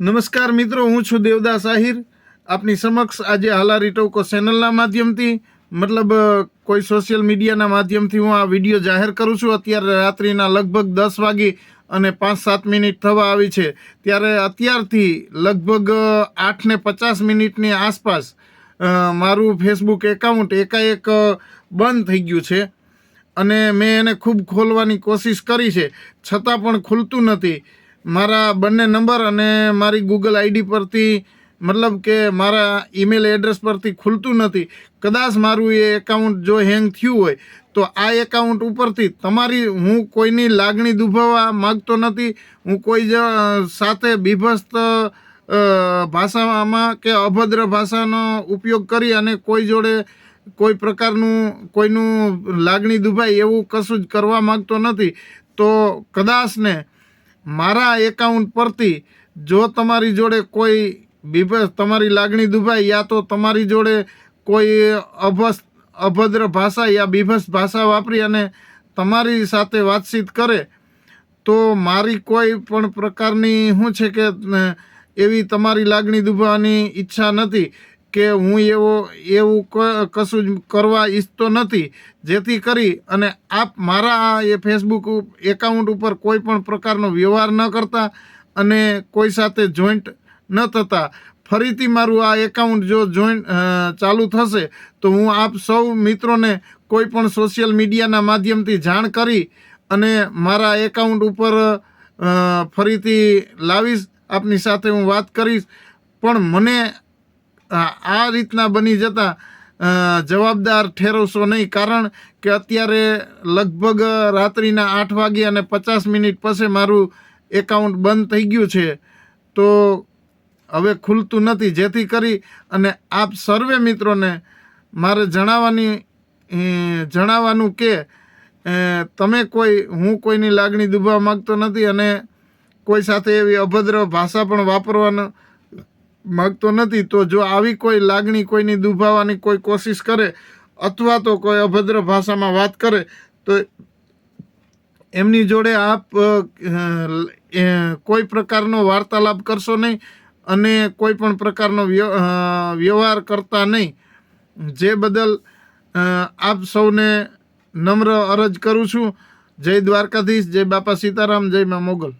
નમસ્કાર મિત્રો, હું છું દેવદાસ આહિર. આપની સમક્ષ આજે હાલારી ટોકો ચેનલના માધ્યમથી, મતલબ કોઈ સોશિયલ મીડિયાના માધ્યમથી હું આ વીડિયો જાહેર કરું છું. અત્યારે રાત્રિના લગભગ દસ વાગી અને પાંચ સાત મિનિટ થવા આવી છે. ત્યારે અત્યારથી લગભગ આઠ ને પચાસ મિનિટની આસપાસ મારું ફેસબુક એકાઉન્ટ એકાએક બંધ થઈ ગયું છે. અને મેં એને ખૂબ ખોલવાની કોશિશ કરી છે. છતાં પણ ખુલતું નથી. મારા બંને નંબર અને મારી ગૂગલ આઈડી પરથી મતલબ કે મારા ઈમેલ એડ્રેસ પરથી ખુલતું નથી. કદાચ મારું એ એકાઉન્ટ જો હેંગ થયું હોય, તો આ એકાઉન્ટ ઉપરથી તમારી હું કોઈની લાગણી દુભાવવા માગતો નથી. હું કોઈ જ સાથે બીભસ્ત ભાષામાં કે અભદ્ર ભાષાનો ઉપયોગ કરી અને કોઈ જોડે કોઈ પ્રકારનું, કોઈનું લાગણી દુભાય એવું કશું જ કરવા માગતો નથી. તો કદાચ ને મારા એકાઉન્ટ પરથી જો તમારી જોડે કોઈ બીભસ તમારી લાગણી દુભાય યા તો તમારી જોડે કોઈ અભસ અભદ્ર ભાષા યા બીભસ ભાષા વાપરી અને તમારી સાથે વાતચીત કરે, તો મારી કોઈ પણ પ્રકારની શું છે કે એવી તમારી લાગણી દુભાવવાની ઈચ્છા નથી. કે હું એવો, એવું કશું જ કરવા ઈચ્છતો નથી. જેથી કરી અને આપ મારા આ એ ફેસબુક એકાઉન્ટ ઉપર કોઈ પણ પ્રકારનો વ્યવહાર ન કરતા અને કોઈ સાથે જોઈન્ટ ન થતા. ફરીથી મારું આ એકાઉન્ટ જો જોઈન્ટ ચાલુ થશે, તો હું આપ સૌ મિત્રોને કોઈ પણ સોશિયલ મીડિયાના માધ્યમથી જાણ કરી અને મારા એકાઉન્ટ ઉપર ફરીથી લાવીશ. આપની સાથે હું વાત કરીશ. પણ મને આ રીતના બની જતા જવાબદાર ઠેરવશો નહીં. કારણ કે અત્યારે લગભગ રાત્રિના આઠ વાગે અને પચાસ મિનિટ પછી મારું એકાઉન્ટ બંધ થઈ ગયું છે. તો હવે ખુલતું નથી. જેથી કરી અને આપ સર્વે મિત્રોને મારે જણાવવાની જણાવવાનું કે તમે કોઈ, હું કોઈની લાગણી દુભાવવા માગતો નથી અને કોઈ સાથે એવી અભદ્ર ભાષા પણ વાપરવાનો માગતો નથી, તો જો આવી કોઈ લાગણી કોઈની દુભાવવાની કોઈ કોશિશ કરે અથવા તો કોઈ અભદ્ર ભાષામાં વાત કરે, તો એમની જોડે આપ કોઈ પ્રકારનો વાર્તાલાપ કરશો નહીં અને કોઈ પણ પ્રકારનો વ્ય- વ્યવહાર કરતા નહીં. જે બદલ આપ સૌને નમ્ર અરજ કરું છું. જય દ્વારકાધીશ, જય બાપા સીતારામ, જય મા મોગલ.